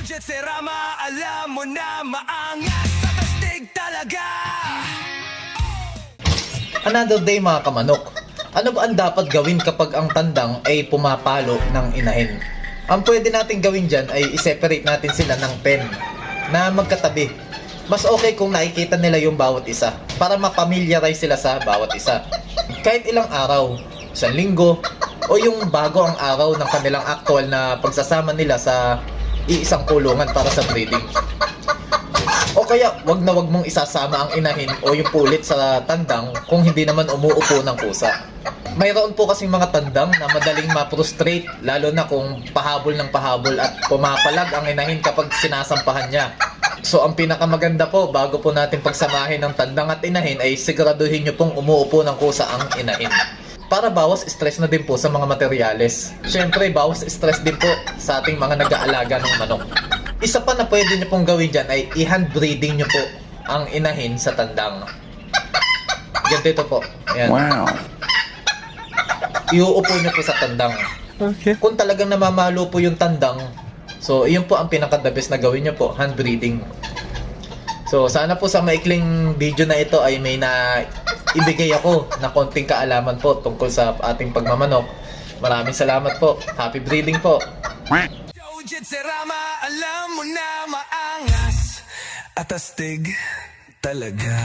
Jet Serama, alam mo na maangas sa tastig talaga Another day mga kamanok. Ano ba ang dapat gawin kapag ang tandang ay pumapalo ng inahin? Ang pwede natin gawin dyan ay i-separate natin sila ng pen na magkatabi. Mas okay kung nakikita nila yung bawat isa para mapamilyarize sila sa bawat isa. Kahit ilang araw, isang linggo, o yung bago ang araw ng kanilang actual na pagsasama nila sa iisang kulungan para sa breeding. O kaya, wag na wag mong isasama ang inahin o yung pulit sa tandang kung hindi naman umuupo ng pusa. Mayroon po kasing mga tandang na madaling ma-frustrate lalo na kung pahabol ng pahabol at pumapalag ang inahin kapag sinasampahan niya. So ang pinakamaganda po bago po natin pagsamahin ng tandang at inahin ay siguraduhin nyo pong umuupo ng kusa ang inahin. Para bawas stress na din po sa mga materyales. Siyempre, bawas stress din po sa ating mga nag-aalaga ng manok. Isa pa na pwede nyo pong gawin dyan ay i-hand breeding nyo po ang inahin sa tandang. Ganito po. Ayan. Wow. Iuupo nyo po sa tandang. Okay. Kung talagang namamalo po yung tandang, so iyon po ang pinaka-the best na gawin nyo po, hand breeding. So sana po sa maikling video na ito ay may na ibigay ako na konting kaalaman po tungkol sa ating pagmamanok. Maraming salamat po. Happy breeding po. Jitserama, alam mo na maangas at astig talaga.